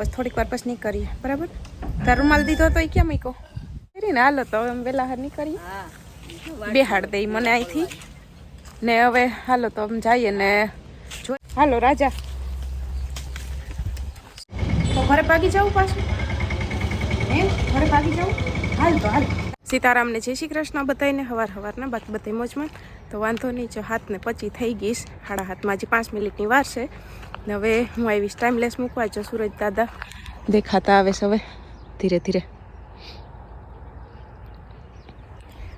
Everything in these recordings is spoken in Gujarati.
પછી થોડીક વાર પછી નીકળીએ. બરાબર? તાર રૂમાલ દીધો તો એ કેમ મૂકો ને હાલો તો હવે વહેલા હાર નીકળીએ. બેહાડ દઈ મને અહીંથી ને હવે હાલો તો અમે જઈએ ને જો હાલો, રાજા. તો ઘરે ભાગી જવું પાછું? હે ઘરે ભાગી જવું હાલ તો હાલ. સીતારામને જય શ્રી કૃષ્ણ બધાને હવાર હવારના બાકી બધા મોજમાં. તો વાંધો નહીં જો હાથને પચી થઈ ગઈશ. સાડા હાથમાં હજી પાંચ મિનિટની વાર છે. ને હવે હું આવીશ. ટાઈમલેસ મૂકવા જો સુરજ દાદા. દેખાતા આવે છે હવે. ધીરે ધીરે.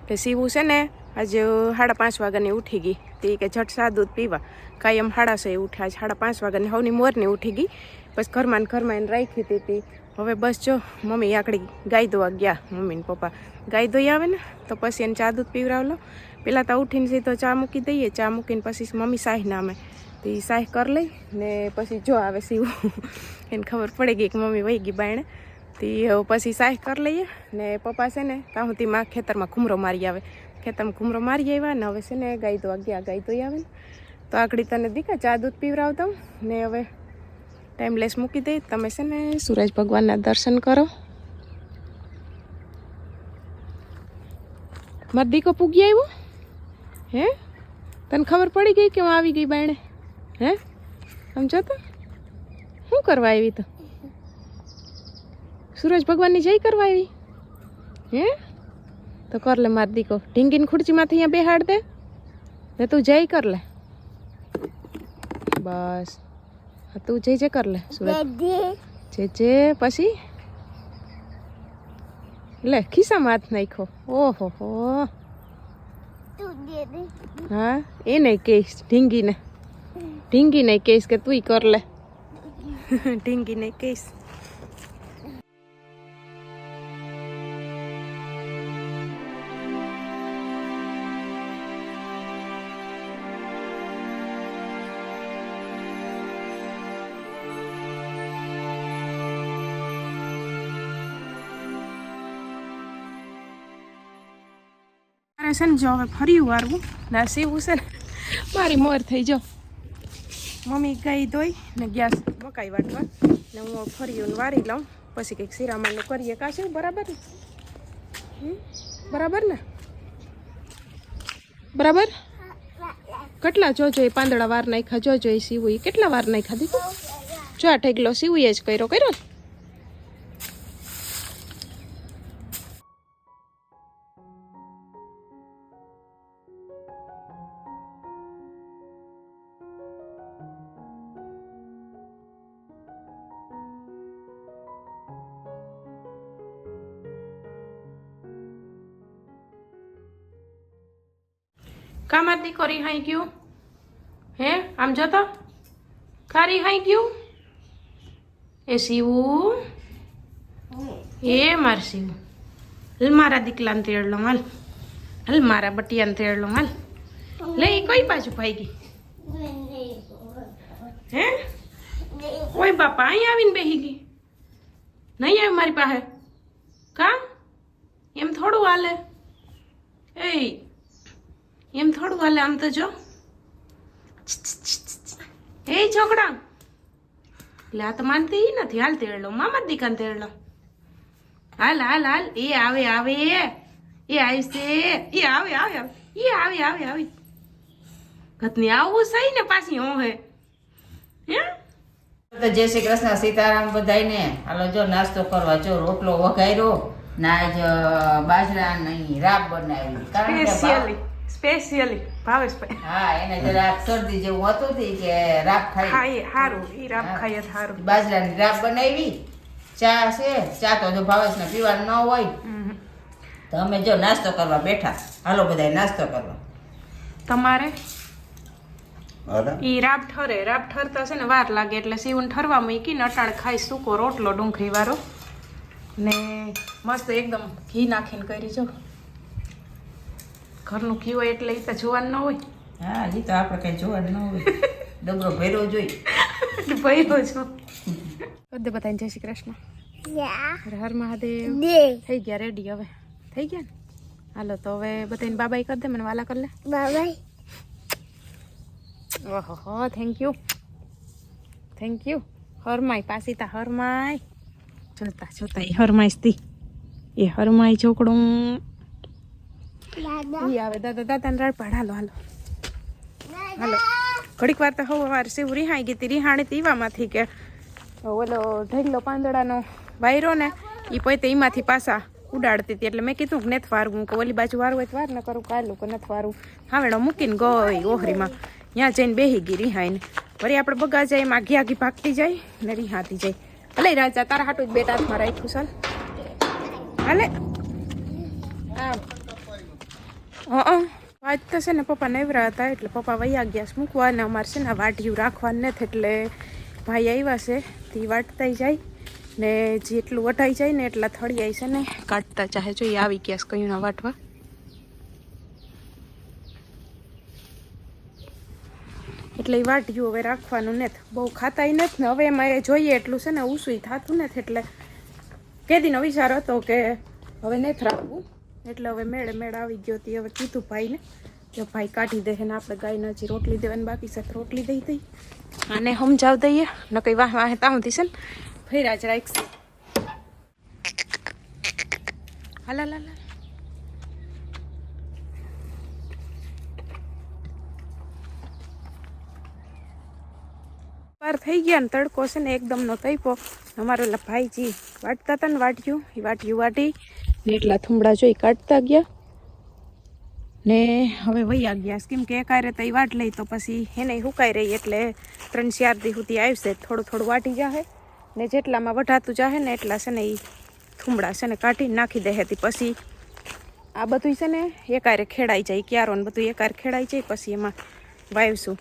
તે સીવું છે ને આજે સાડા પાંચ વાગ્યાની ઉઠી ગઈ. તે કે ઝટ સા દૂધ પીવા. કાંઈ એમ સાડા સે ઉઠ્યા. આજ સાડા પાંચ વાગ્યાની હવની મોરની ઉઠી ગઈ. બસ ઘરમાં ને ઘરમાં એને રાખી દીધી. હવે બસ જો મમ્મી આકડી ગાય દોવા ગયા મમ્મી ને પપ્પા. ગાય દોઈ આવે ને તો પછી એને ચા દૂધ પીવડાવલો. પહેલાં તો ઉઠીને સીધો ચા મૂકી દઈએ. ચા મૂકીને પછી મમ્મી સાહી નામે. તો એ સાહ કરી લઈ ને પછી જો આવે સીવું એને ખબર પડી ગઈ કે મમ્મી વહી ગઈ બાયણે. તે પછી સાહ કરી લઈએ ને પપ્પા છે ને ત્યાં સુધી માં ખેતરમાં ઘૂમરો મારી આવે. ખેતરમાં ઘૂમરો મારી આવ્યા ને હવે છે ને ગાય તો અગિયાર ગાય તો આવે ને. તો આકડી તને દીકા ચા દૂધ પીવરાવતા ને હવે ટાઈમલેસ મૂકી દઈ. તમે છે ને સૂરજ ભગવાનના દર્શન કરો. મારો દીકો પૂગી આવ્યો? હે? તને ખબર પડી ગઈ કે હું આવી ગઈ બાયણે? હે? સમજો તો? શું કરવા આવી તો? સૂરજ ભગવાનની જય કરવા આવી? હે? તો કર લે માર દીકો. ઢીંગીની ખુરચીમાંથી અહીંયા બેહાડ દે. ને તું જય કર લે. બસ. તું જય જય કર લે સૂરજ. જે જે પછી? લે ખિસ્સામાં હાથ નાખ્યો. ઓહો હો હા એ નહીં કહીશ ઢીંગીને. ઢીંગી નહીં કહીશ કે તું કર લે ઢીંગી નહીં કહીશ છે ને જો હવે ફરી વારવું. ના, સીવું છે ને. મારી મોર થઈ, જો. મમ્મી ગાય ધોઈ ને ગેસ મકાઈ વાટવા. ને હું ફર્યું વારી લઉં. પછી કંઈક શિરામણનું કરીએ. કાશે બરાબર ને? બરાબર ને? બરાબર? કેટલા જોજો એ પાંદડા વાર નાખ્યા? જોજો એ સીવું. કેટલા વાર નાખ્યા દીધું? જો આ ઠેકલો સીવું એ જ કર્યો. કર્યો કામાર દીકરી હાઈ ગયું? હે આમ જોતો? ખારી હાઈ ગયું? એ સીવું એ માર સીવું હલ મારા દીકલાને તેડલો હાલ. હલ મારા બટિયાને તેડલો હાલ. લે ઈ કઈ બાજુ ભાઈ ગઈ? હે? ઓય બાપા અહીં આવીને બેહી ગઈ. નહીં આવી મારી પાસે? કામ એમ થોડું હાલે. એ એમ થોડું હાલે આમ તો જો. એ છોકરા. એટલે આ તો માનતી નથી. હાલ તેડલો. મામા દીકાન તેડલો. હાલ હાલ હાલ. એ આવે આવે. એ આવશે એ આવે આવે એ આવે આવે આવે. ઘતની આવું સહી ને પાછી હું હે. તો જય શ્રી કૃષ્ણ સીતારામ બધાયને. હાલો જો નાસ્તો કરવા જો રોટલો વઘાર્યો. ના જ બાજરા નહીં રાબ બનાવી. કારણ કે સ્પેશિયલી ભાવેશભાઈ હા એને જરા શરદી જેવું હતું તી કે રાબ ખાઈ. ખાઈ એ ઈ રાબ ખાઈએ સારું બાજરાની રાબ બનાવી. ચા છે ચા તો જો ભાવેશને પીવાનું ન હોય. તો અમે જો નાસ્તો કરવા બેઠા. હાલો બધાય નાસ્તો કરવા તમારે? ઈ રાબ ઠરે રાબ ઠરતા છે ને વાર લાગે એટલે સીવણ ઠરવા મૂકી નટાણ ખાઈ સૂકો રોટલો ડુંગળી વાળો ને મસ્ત એકદમ ઘી નાખીને કરી જો. ઘરનું ઘી હોય એટલે એ તો જોવાનું ન હોય. હા એ તો આપણે કઈ જોવાનું ન હોય. ડબરો ભર્યો જોઈ. ભયો છો બધે બધાને જય શ્રી કૃષ્ણ. હર હર મહાદેવ. થઈ ગયા રેડી હવે. થઈ ગયા ને? હાલો તો હવે બધાને બાબાઈ કરી દે મને વાલા કરી લે. બાબાઈ ઓહો થેન્ક યુ થેન્ક યુ હરમાય પાસીતા હરમાય જોતા જોતા એ હરમાય તી એ હરમાય છોકડું ઈ આવે. દાદા દાદાને રાડપાડ હાલો. હાલો હાલો. ઘડીક વાર તો હવે વાર સેવ રિહાઈ ગઈ હતી. રિહાણી કે ઓલો ઢગલો પાંદડાનો વાયરો ને એ પોતે એમાંથી પાછા ઉડાડતી હતી. એટલે મેં કીધું કે નથી વારવું. કે ઓલી બાજુ વારવું હોય તો વાર ન કરું કાલું કે નથી વારવું હાવેણો મૂકીને ગઈ ઓહરીમાં. ત્યાં જઈને બેહી ગઈ રિહાઈને. વળી આપણે બગા જાય એમાં ઘી આઘી ભાગતી જાય ને રિહાતી જાય. ભલે રાજા તારા હાટું જ બેટા હાથમાં રાખ્યું ચાલ હાલે. હં આજ તો છે ને પપ્પા નેવરા હતા એટલે પપ્પા વૈયા ગયા છે મૂકવા અને અમારે છે ને વાટિયું રાખવાનું નથી એટલે ભાઈ આવ્યા છે તે વાટતાય જાય ને જેટલું વટાઈ જાય ને એટલા થળિયાય છે ને. કાઢતા ચાહે જો એ આવી ગયા છે કયું વાટવા. એટલે એ વાટ્યું હવે રાખવાનું નથી. બહુ ખાતાય નથી ને હવે એમાં એ જોઈએ એટલું છે ને ઉસુઈ થતું નથી એટલે કેદીનો વિચાર હતો કે હવે નથી રાખવું. એટલે હવે મેળે મેળ આવી ગયો હતી હવે કીધું ભાઈને જો ભાઈ કાઢી દે ને આપણે ગાયને હજી રોટલી દેવાની બાકી છે રોટલી દઈ દઈ. આને સમજાવ દઈએ ન કઈ વાહ વાહે તાઉં છે ને. ફેરા જ રાખશે હાલા. વાર થઈ ગયા ને તડકો છે ને એકદમ નો તૈપો અમારો ભાઈજી વાટતા હતા ને વાટ્યું એ વાટ્યું વાટી એટલા થુંબડા જોઈ કાઢતા ગયા. ને હવે વૈયા ગયા કેમ કે એકારે તો વાટ લઈ તો પછી એને હુકાઈ રહી એટલે ત્રણ ચાર દી સુધી આવશે. થોડું થોડું વાટી જાહે. ને જેટલામાં વઢાતું જાહે ને એટલા છે ને એ થુંબડા છે ને કાઢીને નાખી દે હતી. પછી આ બધું છે ને એકારે ખેડાઈ જાય. ક્યારો ને બધું એકારે ખેડાઈ જાય, પછી એમાં વાવશું.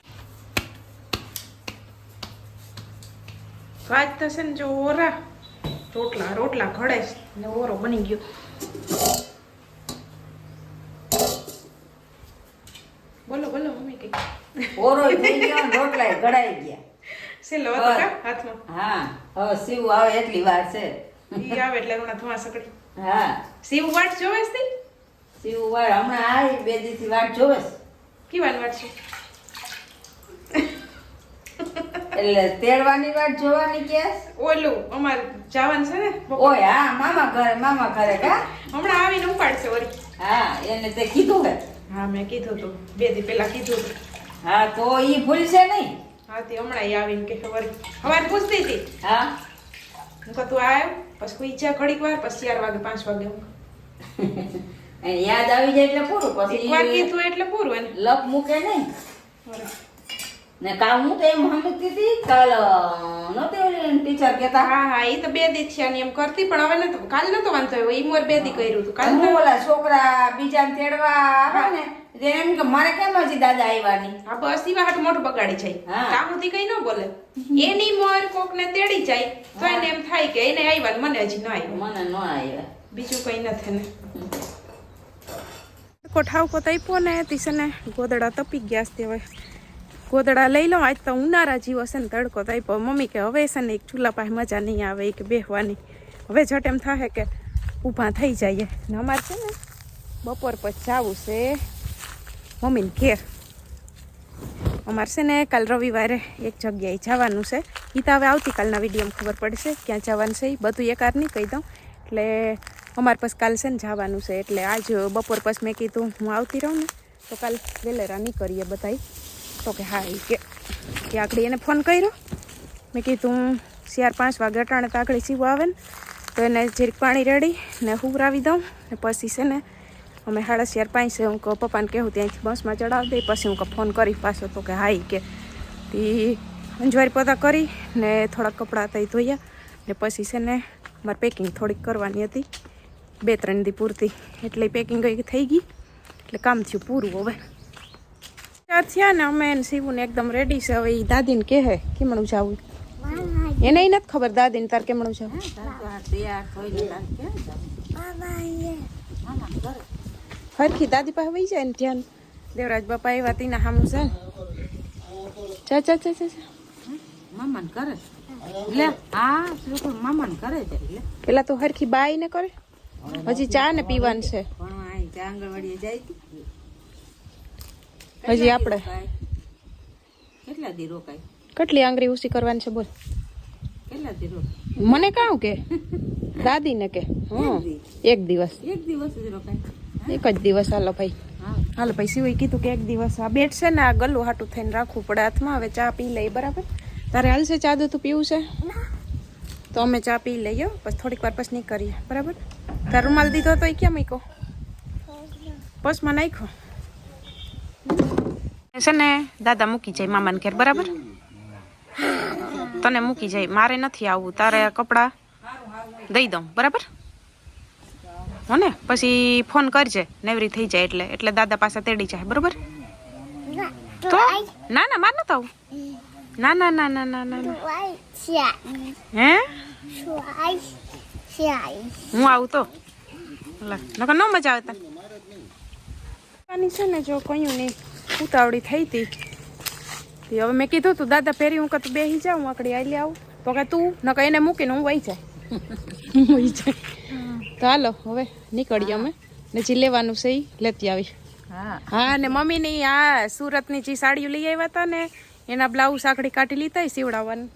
આજ તો છે ને જો ઓરા રોટલા રોટલા ઘડે ને ઓરો બની ગયો બોલો બોલો મમ્મી કઈ ઓરોય થઈ ગયો ને રોટલાય ઘડાઈ ગયા. સેલો હતો કા હાથમાં? હા હવે શિવ આવે એટલી વાર છે. ઈ આવે એટલે હમણાં ધોવા સકડી હા. સીવ વાટ જોવે છે? શિવ વાર હમણાં આવી બે દીથી વાટ જોવે છે. કેવાની વાટ છે એટલે તેડવાની વાટ જોવાની કે? ઓલું અમાર જવાનું છે ને ઓય હા મામા ઘરે મામા ઘરે કા? હમણાં આવીને ઉપાડશે ઓરી હા એને તે કીધું હે. હા મેં કીધું તું. બે દી પેલા કીધું તું. હા તો ઈ ભૂલશે નહીં. હા તે હમણાં ઈ આવીને કે ખબર હવાર પૂછતી હતી. હા. હું કહું તું આવ્યો પછી કોઈ ઈચ્છા ઘડીક વાર પછી ચાર વાગે પાંચ વાગે હું યાદ આવી જાય એટલે પૂરું પછી વાર પછી કીધું એટલે પૂરું એને લપ મૂકે નહીં. ને કાલ હું તો એમ સમજતી હતી કાલ નહોતી ઓલી ટીચર કહેતા. હા હા એ તો બે દી થયા ને એમ કરતી પણ હવે નતો કાલ નતો વાંધો ઈ મોર બે દી કર્યું હતું. કાલ ઓલા છોકરા બીજાને તેડવા આવે ને એમ કે મારે કેમ હજી દાદા આવ્યા નહીં હા બસ ઈ વાહટ મોઢું બગાડી જાય. હા. કામ સુધી કઈ ન બોલે. એની મોર કોક ને તેડી જાય તો એને એમ થાય કે એને આવ્યા ને મને હજી ન આવ્યું મને ન આવ્યા બીજું કઈ નથી ને. કોઠાવ કો તૈપો ને તીસને ગોદડા તપી ગયા છે હવે. ગોદડા લઈ લો આજ તો ઉનાળા જીવો છે ને તડકો તૈપો મમ્મી કે હવે છે ને એક ચૂલા પાસે મજા નહીં આવે એક કે બેહવાની. હવે જટ એમ થાય કે ઊભા થઈ જઈએ. ને અમારે છે ને બપોર પછી જવું છે. મમ્મીને ઘેર. અમારે છે ને કાલ રવિવારે એક જગ્યાએ જવાનું છે. એ તો હવે આવતીકાલના વિડીયોમાં ખબર પડશે ક્યાં જવાનું છે એ બધું એકાર નહીં કહી દઉં. એટલે અમારે પાસે કાલ છે ને જવાનું છે. એટલે આજ બપોર પછી મેં કીધું હું આવતી રહું ને, તો કાલ વેલેરા નીકળીએ બધાય. તો કે હા એ કે કે આગળ એને ફોન કર્યો. મેં કીધું ચાર પાંચ વાગે અટાણે તો આગળ સીવું આવે ને, તો એને જીરક પાણી રેડી ને હુવરાવી દઉં ને પછી છે ને અમે સાડા ચાર પાંચ હું કહું પપ્પાને કહેવું ત્યાંથી બસમાં ચડાવી દઈ પછી હું ફોન કરી પાછો. તો કે હાઈ કે. તે અંજવારી પોતા કરી ને થોડાક કપડાં ત્યાં ધોયા ને પછી છે ને મારે પેકિંગ થોડીક કરવાની હતી. બે ત્રણ દી પૂરતી. એટલે પેકિંગ થઈ ગઈ. એટલે કામ થયું પૂરું હવે. ચાર થયા ને અમે એને સીવું ને એકદમ રેડી છે. હવે એ દાદીને કહે કેમણું જવું? એને નથી ખબર દાદીને તાર કેમણું જાવું. હરખી દાદી પાસે વહી જાય ને ધ્યાન. દેવરાજ બાપા એવા તીના હામું છે. ને ચા ચા ચા ચા મામાન કરે લે હા લોકો મામાને કરે છે પેલા તો હરખી બાઈ ને કરે. હજી ચા ને પીવાનું છે. આંગણવાડીએ જાય હજી આપણે કેટલા દી રોકાય? કેટલી આંગળી ઉસી કરવાની છે બોલ. કેટલા દી રોકાય? મને કાઉ કે? દાદીને કે? હમ. એક દિવસ. એક દિવસ જ રોકાય. એક જ દિવસ હાલો ભાઈ. હા. હાલો ભાઈ શિવે કીધું કે એક દિવસ આ બેટ છે ને આ ગલું હાટું થઈને રાખવું પડે હાથમાં. હવે ચા પી લઈ બરાબર? તારે હાલશે ચા દૂધ પીવું છે? તો અમે ચા પી લઈએ પછી થોડીક વાર પછી કરીએ બરાબર? તાર રૂમાલ દીધો તો એ કેમ મૂક્યો? પસમાં નાખ્યો? છે ને દાદા મૂકી જાય મામાને ઘેર બરાબર? તને મૂકી જાય મારે નથી આવવું તારે કપડાં દઈ દઉં બરાબર? હો ને? પછી ફોન કરજે નેવરી થઈ જાય એટલે. એટલે દાદા પાસે તેડી જાય બરોબર? તો? ના ના માર નતો આવું. ના ના ના ના ના ના. હે? હું આવું તો? નકર ન મજા આવે તને. છે ને જો કયું નહીં ઉતાવળી થઈ હતી. તે હવે મેં કીધું તું દાદા પહેરી હું કતું બેસી જાઉં આકડી આલી આવું. તો કે તું નકર એને મૂકીને હું વહી જાય. હું વહી જાય. તો હાલો હવે નીકળીએ અમે. ને જે લેવાનું છે એ લેતી આવી. હા. ને ને મમ્મીની આ સુરતની જે સાડીઓ લઈ આવ્યા હતા ને એના બ્લાઉઝ આખડી કાઢી લીધા સીવડાવવાનું.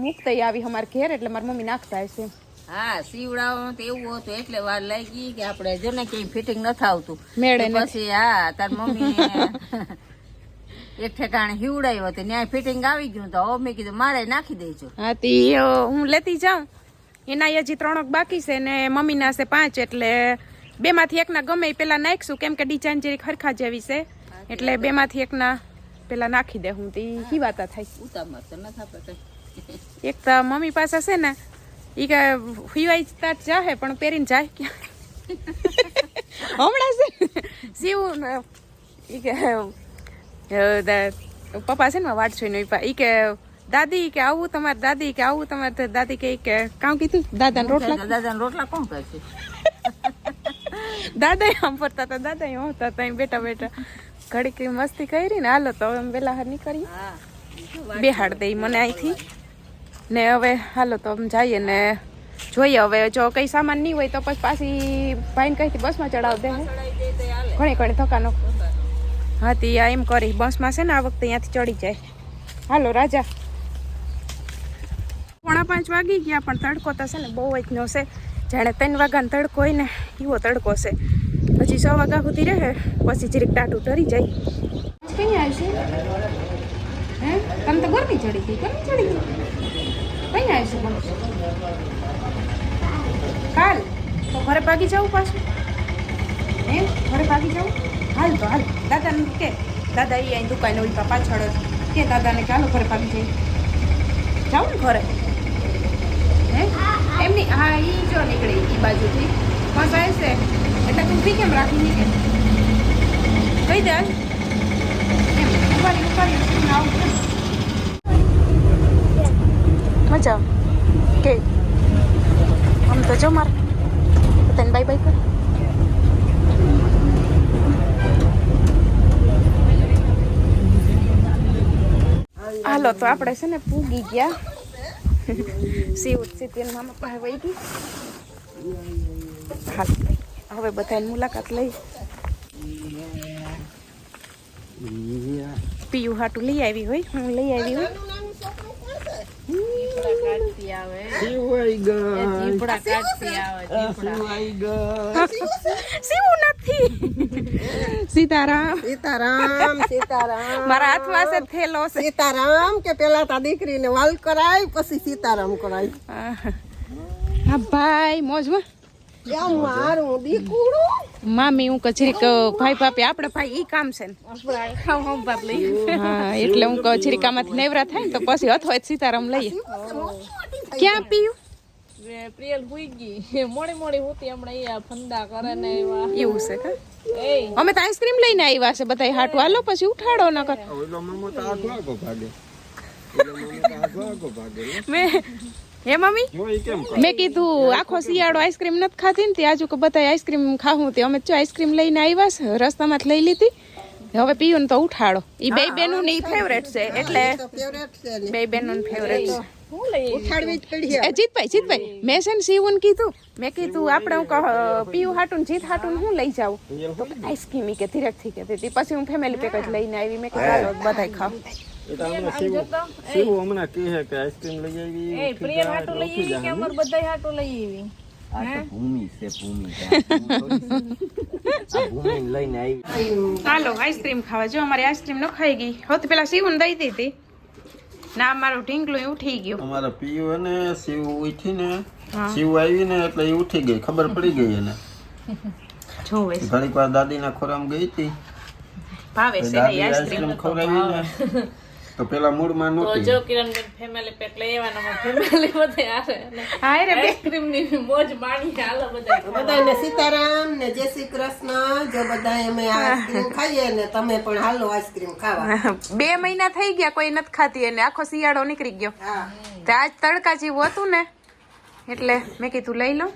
મૂકતા આવી અમારે ઘેર એટલે મારી મમ્મી નાખતા હશે હા સીવડાવવાનું તો એવું હતું એટલે વાર લાગી કે આપણે જો ને ક્યાંય ફિટિંગ નથી આવતું મેળે પછી હા તાર મમ્મી એક ઠેકાણે હીવડાવ્યો તો ત્યાં ફિટિંગ આવી ગયું તો હવે મેં કીધું મારે નાખી દેજો. હા તે હું લેતી જાઉં. એના હજી ત્રણક બાકી છે ને મમ્મીના છે પાંચ, એટલે બેમાંથી એકના ગમે એ પેલા નાખશું. કેમ કે ડિઝાઇન જેવી ખરખા જેવી છે. એટલે બેમાંથી એકના પેલા નાખી દે હું. તી હિવાતા થાય. ઉતામળ તો નથી આપણે એક તો મમ્મી પાસે છે ને, ઈ કે હિવાઈ તાટ જાહે, પણ પહેરીને જાય ક્યાં? હમણાં છે. સીવું ઈ કે પપ્પા છે ને વાટ જોઈને ઈ પા- ઈ કે દાદી કે આવું તમારે દાદી કે આવું તમારે દાદી કે કે કામ કીધું? દાદા રોટલા દાદા રોટલા કોણ કરશે? દાદા આમ ફરતા હતા દાદા એમ હતા ત્યાં બેઠા બેઠા. ઘડીક મસ્તી કરી ને હાલો તો અમે વેલા હાર નીકળીએ. બેહાડ દઈ મને અહીંથી. ને હવે હાલો તો આમ જઈએ ને જોઈએ. હવે જો કઈ સામાન નહીં હોય તો પછી પાછી ભાઈને કહીથી બસમાં ચડાવ દે ઘણી ઘણી ધક્કાનો હા તી એમ કરી. બસમાં છે ને આ વખતે અહીંયાથી ચડી જાય. હાલો રાજા. પોણા પાંચ વાગી ગયા, પણ તડકો તો ને બહુ જ નો છે. જાણે ત્રણ વાગ્યાનો તડકો હોય ને એવો તડકો છે. પછી સો વાગ્યા સુધી રહે, પછી જરીક ટાટું ટરી જાય. કઈ આવશે? હે? તને તો ગરમી ચડી ગઈ, ગરમી ચડી ગઈ. કઈ આવશે પણ કાલ તો ઘરે ભાગી જવું પાછું. હે? ઘરે ભાગી જવું હાલ તો, હાલ. દાદાને કે, દાદા એ અહીં દુકાને ઉલ્પા પાછળ કે દાદાને ચાલો ઘરે ભાગી જઈએ. જાઉં ને ઘરે? હે? એમની હા એ જો નીકળે એ બાજુથી. પણ કહે છે, એટલે તું ફી કેમ રાખી નીકળે કહી દે. મજા. કે, આમ તો જો માર. તને બાય બાય કર? હાલો, તો આપણે છે ને પૂગી ગયા. સીવ સીતી મામા પાસે વહી ગઈ હવે બધાની મુલાકાત લઈ. પીયું હાટું લઈ આવી હોય, હું લઈ આવી હોય. સીતારામ. સીતારામ સીતારામ. મારા હાથ પાસે થેલો સીતારામ કે પેલા તા દીકરીને વાલ કરાય પછી સીતારામ કરાય. હા ભાઈ મોજમાં મારું દીકુડું મામી હું કચરીક ભાઈ ભાપી આપણે ભાઈ ઈ કામ છે ને. હા એટલે હું કચરીક આમાંથી નેવરા થાય ને તો પછી અથવા સીતારામ લઈએ. ક્યાં પીયું? પ્રિયલ હુઈ ગઈ. મોડી મોડી હોતી હમણાં એ આ ફંદા કરે ને એવા. એવું છે કા? અમે તો આઈસ્ક્રીમ લઈને આવ્યા છે બધા હાટું હાલો પછી ઉઠાડો ન કર મેં હે મમ્મી? મેં કીધું આખો શિયાળો આઈસ્ક્રીમ નથી ખાતી ને તે આજુ કે બધા આઈસ્ક્રીમ ખાવું તે. અમે જો આઈસ્ક્રીમ લઈને આવ્યા છે રસ્તામાં લઈ લીધી. હવે પીવું ને તો ઉઠાડો. ઈ બે બેનું ની ફેવરેટ છે એટલે ફેવરેટ છે ને. બે બેનું ફેવરેટ છે. હું લઈ ઉઠાડવી જ પડી એ જીતભાઈ જીતભાઈ મેં છે ને કીધું મેં કીધું આપણે હું કહું પીયું હાટું જીત હાટું હું લઈ જાઉં? આઈસ્ક્રીમ ઈ કે ધીરેકથી કે પછી હું ફેમિલી પેકેજ લઈને આવી મેં કીધું બધા બધાય ખાવ એ હમણાં આમ શિવ હમણાં કહે કે આઈસ્ક્રીમ લઈ આવી એ પ્રિય હાટું લઈ આવી કે અમાર બધાય હાટું લઈ આવી હે? ભૂમિ છે ભૂમિ. આ ભૂમિ લઈને આવી હાલો આઈસ્ક્રીમ ખાવા. જો અમારી આઈસ્ક્રીમ ન ખાઈ ગઈ. સૌથી પેલા શિવને દઈ દીધી. ના મારું ઢીંગલું ઉઠી ગયો. અમારા પીયુ અને શિવ ઉઠી ને હા. શિવ આવી એટલે એ ઉઠી ગઈ. ખબર પડી ગઈ એને. જોવે છે. ઘડીક વાર દાદીના ખોરામ ગઈ હતી. ભાવે છે આઈસ્ક્રીમ આઈસ્ક્રીમ ખવડાવી ને તો પેલા મૂડમાં તો નહોતી. જો કિરણબેન ફેમિલી પેક લઈ આવવાનો ફેમિલી બધે આવે અને હા રે આઈસ્ક્રીમની મોજ માણી હાલો બધા બધાને સીતારામ ને જય શ્રી કૃષ્ણ. જો બધા અમે આઈસ્ક્રીમ ખાઈએ ને તમે પણ હાલો આઈસ્ક્રીમ ખાવા. બે મહિના થઈ ગયા કોઈ નથી ખાતી અને આખો શિયાળો નીકળી ગયો. હા. તો આજ તડકા જેવું હતું ને એટલે મેં કીધું લઈ લઉં.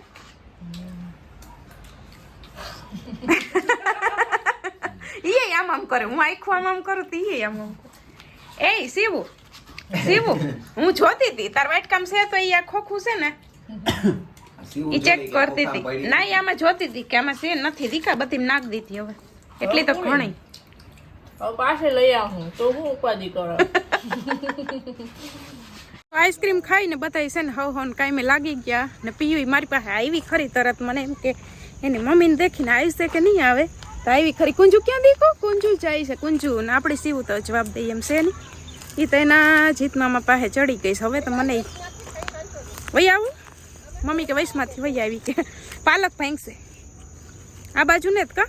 ઈએ આમ આમ કરે હું આખું આમ આમ કરું તો ઈએ આમ આમ કરે. એ શિવુ શિવુ હું જોતી હતી. તાર વાટકામ છે તો એ ખોખું છે ને ઈ ચેક કરતી હતી. ના એ આમાં જોતી હતી કે આમાં છે નથી દીકા બધી નાખ દીધી હવે. એટલી તો ઘણી. પાસે લઈ આવું. તો હું ઉપાધિ કરો? આઈસ્ક્રીમ ખાઈને બતાવી છે ને હવ હવ કાંઈ લાગી ગયા ને પીયું મારી પાસે આવી ખરી તરત મને એમ કે એની મમ્મીને દેખીને આવી છે કે નહીં આવે? તો આવી ખરી. કુંજુ ક્યાં દીકો કુંજુ જાય છે, કુંજુ. ને આપણે સીવું તો જવાબ દઈએ એમ છે ને. એ તો એના જીતમામા પાસે ચડી ગઈ છે. હવે તો મને વહી આવું? મમ્મી કે વૈશમાંથી વહી આવી કે. પાલક ફેંકશે આ બાજુ ને જ કા?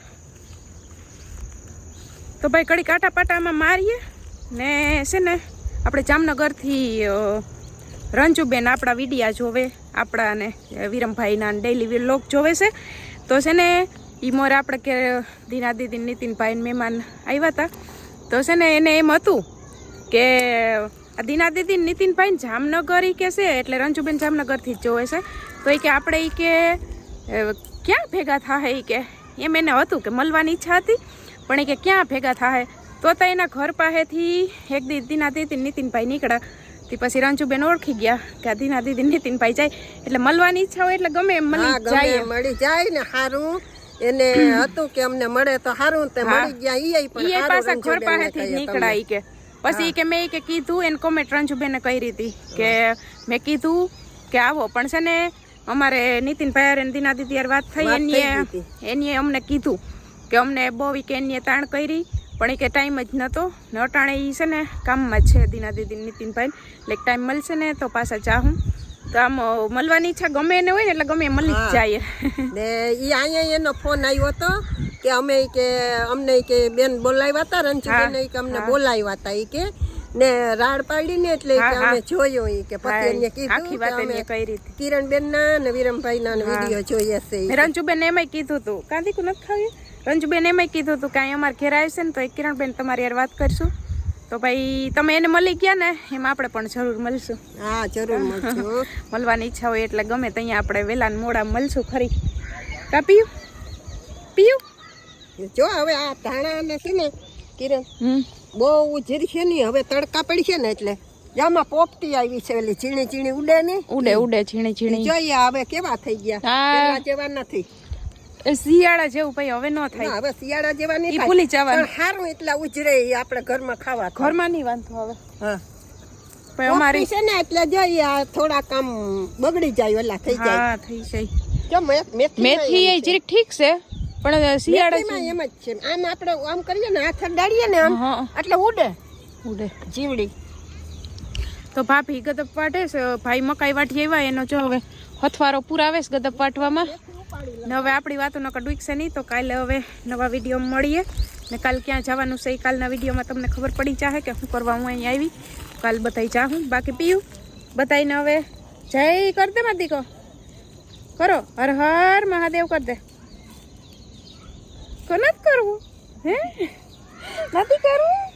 તો ભાઈ કડી કાંટા પાટામાં મારીએ ને છે ને આપણે જામનગરથી રંજુબેન આપણા વિડિયા જોવે આપણા ને વિરમભાઈના ડેઈલી વ્લોગ જોવે છે. તો છે ને ઈ મોરે આપણે કે દીના દીદી નીતિનભાઈ મહેમાન આવ્યા હતા તો છે ને એને એમ હતું કે આ દીના દીદી નીતિનભાઈ જામનગર એ કે છે એટલે રંજુબેન જામનગરથી જ જોવે છે. તો એ કે આપણે એ કે ક્યાં ભેગા થાય એ કે? એમ એને હતું કે મળવાની ઈચ્છા હતી પણ એ કે ક્યાં ભેગા થાય તો તો એના ઘર પાસેથી એક દીદીના દીદી ને નીતિનભાઈ નીકળ્યા. તે પછી રંજુબેન ઓળખી ગયા કે આ દીના દીદી નીતિનભાઈ જાય. એટલે મળવાની ઈચ્છા હોય એટલે ગમે એમ મળી જાય મળી જાય ને સારું એને હતું કે અમને મળે તો સારું તે મળી ગયા ઈ પણ ઈ પાછા ઘર પાસેથી જ કહીએ નીકળ્યા ઈ કે. પછી કે મેં કે કીધું એને કોમેન્ટ રંજુબેને કરી હતી કે મેં કીધું કે આવો. પણ છે ને અમારે નીતિનભાઈ ને દીના દીદી વાત થઈ એની એની અમને કીધું કે અમને બહુ કે એની તાણ કરી પણ એ કે ટાઈમ જ નહોતો ને અટાણે એ છે ને કામમાં છે દીના દીદી નીતિનભાઈ. એટલે ટાઈમ મળશે ને તો પાછા જાહું. તો આમ મળવાની ઈચ્છા ગમે એને હોય ને એટલે ગમે મળી જ જાય. ને એ અહીંયા એનો ફોન આવ્યો હતો કે અમે કે અમને કે બેન બોલાવ્યા હતા રંજુબેન ઈ કે અમને બોલાવ્યા હતા એ કે. ને રાડ પાડી ને એટલે કે. અમે જોયો એ કે પછી એને કીધું કે વાત અમે કિરણબેન ના ને વિરમભાઈ ના વીડિયો જોઈએ છે. રંજુબેન એમાંય કીધું હતું કાંદીકું નથી ખાવી રંજુબેન એમાંય કીધું હતું કાંઈ અમારે ઘેર આવશે ને તો કિરણબેન તમારી યાર વાત કરશું. તો ભાઈ તમે એને મળી ગયા ને એમાં આપણે પણ જરૂર મળશું. હા જરૂર મળશું મળવાની ઈચ્છા હોય એટલે ગમે ત્યાં આપણે વેલા મોડા મળશું ખરી. કા પીયું? પીયું? જો હવે આ ધાણા ને છે ને કિરણ હમ. બહુ છે ને હવે તડકા પડી છે ને એટલે. જામાં પોપટી આવી છે ઓલી ઝીણી ઝીણી ઉડે ને. ઉડે ઉડે ઝીણી ઝીણી. જોઈએ હવે કેવા થઈ ગયા? જેવા નથી. શિયાળા જેવું ભાઈ હવે ન થાય. હવે શિયાળા જેવા નહીં ભૂલી જવાનું. સારું એટલા ઉજરે આપણે ઘરમાં ખાવા. ઘરમાં નહીં વાંધો હવે. હા. અમારી છે ને એટલે જોઈએ આ થોડા કામ બગડી જાય ઓલા થઈ જાય. હા થઈ જાય. મેથી એ જરીક ઠીક છે પણ શિયાળા એમ જ છે. આમ આપણે આમ કરીએ ને હાથ ડાળીએ ને આમ એટલે ઉડે. ઉડે. જીવડી. તો ભાભી ગદપ વાટે છે ભાઈ મકાઈ વાટી આવ્યા એનો જો હવે હથવારો પુરાવે છે ગદપ વાટવામાં. ને હવે આપણી વાતો નકર ડૂકશે નહીં તો કાલે હવે નવા વીડિયો મળીએ. ને કાલ ક્યાં જવાનું છે એ કાલના વિડીયોમાં તમને ખબર પડી જાહે કે શું કરવા હું અહીં આવી. કાલ બતાવી જાહું, બાકી પીયું. બતાવીને હવે જય કર દે મારી દીકો કરો, હર હર મહાદેવ કર દે. કોને કરવું? હે? નથી કરવું?